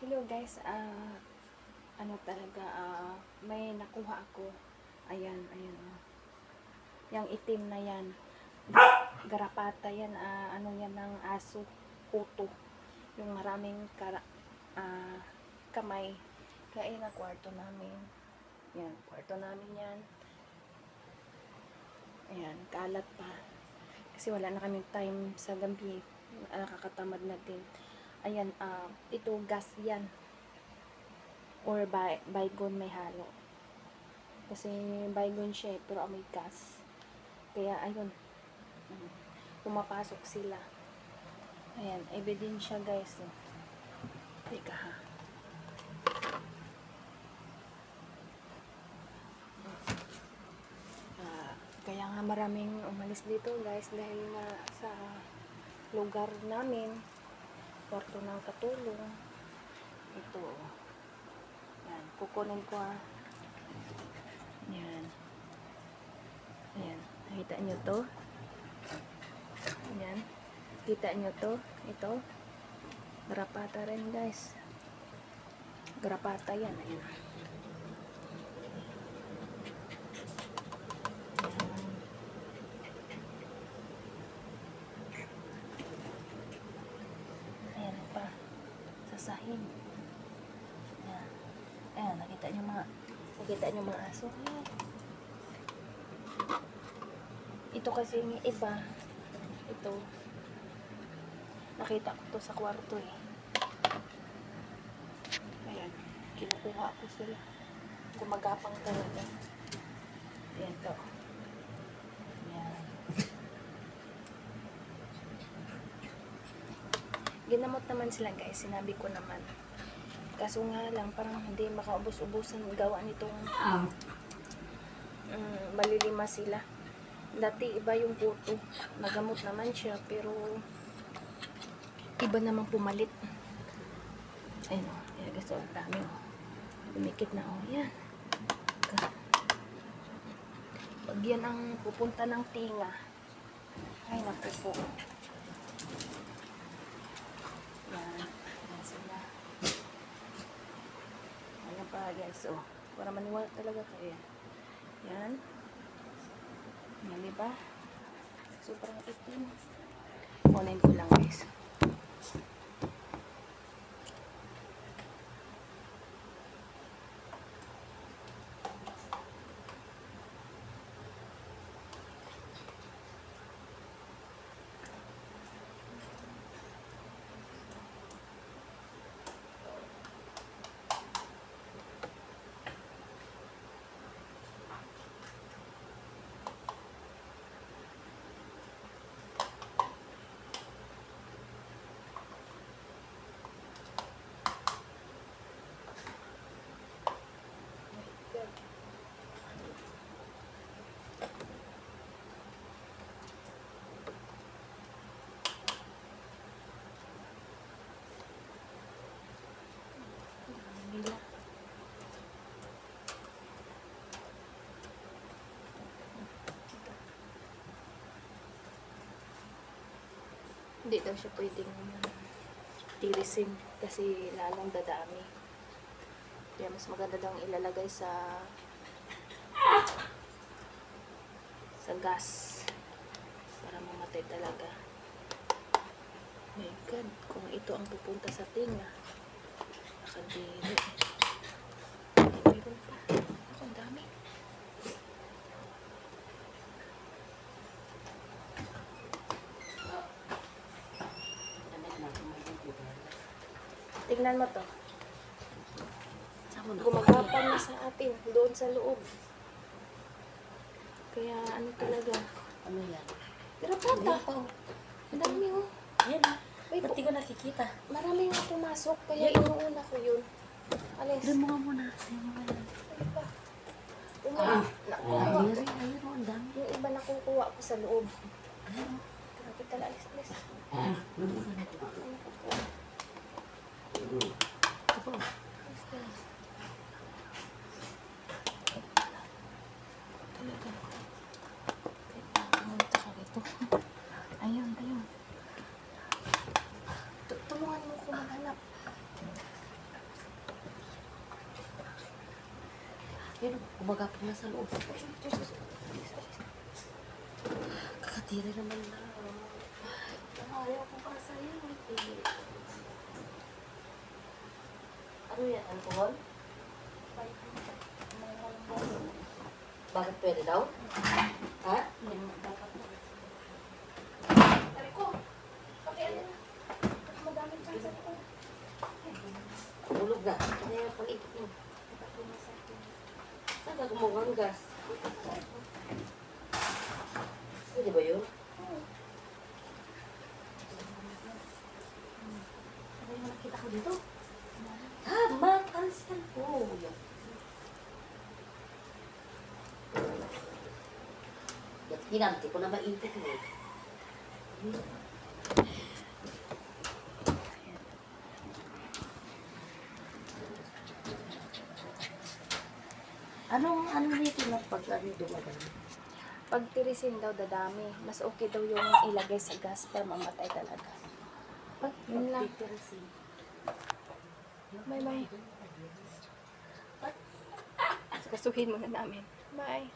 Hello guys, ah ano talaga, ah may nakuha ako. Ayan, ayan. Oh. Yang itim na yan. Garapata yan, ah, ano yan ng aso, kuto. Yung maraming kara, ah, kamay. Kaya na kwarto namin. Yan, kwarto namin yan. Ayan, kalat pa. Kasi wala na kaming time sa gabi. Nakakatamad na din. Ayan, ah, ito gas yan. Or by, bygone may halo. Kasi bygone siya eh, pero may gas. Kaya ayun, pumapasok sila. Ayan, ebidensya guys. Eh. Teka ha. Ah, kaya nga maraming umalis dito guys dahil nga sa lugar namin kwarto ng katulong. Ito yan kukunin ko ah. Yan. Yan nakita nyo to? Yan kita nyo to? Ito garapata rin guys. Garapata yan ayan Ayan pa. Sasahin. Ayan. Ayan, nakita niyo mga nakita niyo mga aso. Ayan. Ito kasi yung iba. Ito. Nakita ko to sa kwarto eh. Ayan. Kinukuha ko sila. Gumagapang talaga. Ayan to. Ayan. Ginamot naman sila guys, sinabi ko naman. Kaso nga lang, parang hindi makaubos-ubusan gawa nitong mm, malilima sila. Dati iba yung puto. Nagamot naman siya, pero iba naman pumalit. Ayun o, kaya gusto ang dami o. Lumikit na o, yan. Ka- Pag yan ang pupunta ng tinga, ay naku po. Yan. Ayan pa guys. Oh. Para maniwala talaga kayo. Yan. Yan diba? Sobrang itim. Kunin ko lang guys. Hindi daw siya pwedeng tirisin kasi lalong dadami. Kaya mas maganda daw ilalagay sa sa gas para mamatay talaga. My God, kung ito ang pupunta sa tinga, nakadiri. Meron pa. Ako, ang dami. Tignan mo to. Gumagapang na sa atin, doon sa loob. Kaya ano talaga. Ano yan? Garapata. Oh, Ang dami oh. yan ah. May Ba't di ko nakikita? Marami nga pumasok, kaya inuuna ko yun. Alis. Doon mo nga muna. Doon mo nga. Ano pa? Uma, nakukuha ko. Ayun, ayun, oh, ang dami. Yung iba nakukuha ko sa loob. Ayun, oh. Grabe tala, alis, alis. Doon mo nga. Ayun, ayun. T mo ko maghanap. Yan, umaga pa na sa loob. Kakatira naman na. Ano yan? Alcohol? Bakit pwede daw? Ha? Bulog na. Ano yung pag-ikot mo? Saan ka kumuha ng gas? Pwede ba yun? Nakita ko dito? Tama! Kalsiyan ko. Ba't ginamti ko na mainit mo? Anong ano nito na pag ano dumadami? Pag tirisin daw dadami, mas okay daw yung ilagay sa gas para mamatay talaga. Pag Yun lang. titirasin. Bye bye. Kasuhin muna namin. Bye.